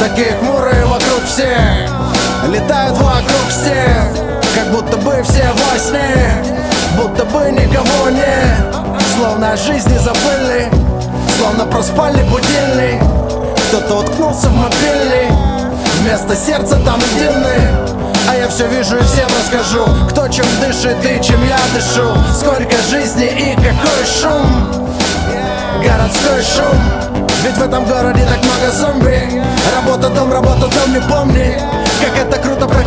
Такие хмурые вокруг все Летают вокруг всех Как будто бы все во сне. Будто бы никого нет Словно о жизни забыли Словно проспали будильник. Кто-то уткнулся в мобильный Вместо сердца там единый а я все вижу и всем расскажу Кто чем дышит и чем я дышу. Сколько жизни и какой шум Городской шум Ведь в этом городе так много зомби. Работа, дом, работа, дом, не помни Как это круто про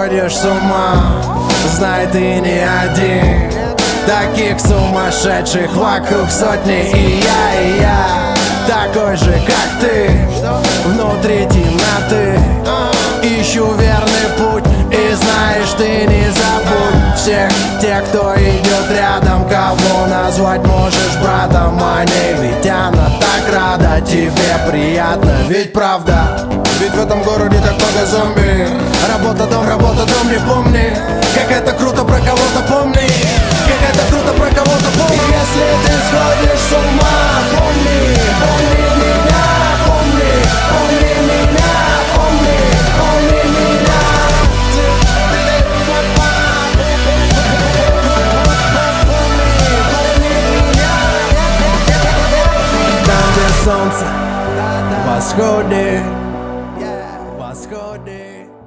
сходишь с ума. Знай, ты не один. Таких сумасшедших вокруг сотни. И я, и я Такой же, как ты. Внутри темноты. Ищу верный путь. И знаешь, ты не забудь Всех тех, кто идет рядом. Кого назвать можешь братом Они ведь она так рада. Тебе приятно, ведь правда. Ведь в этом городе так много зомби Работа, дом, работа, дом, не помни. Как это круто про кого-то помни. Как это круто про кого-то помни. Если ты сходишь с ума, помни Помни меня, помни Помни меня, помни Помни меня. Там, где солнце восходит Восходит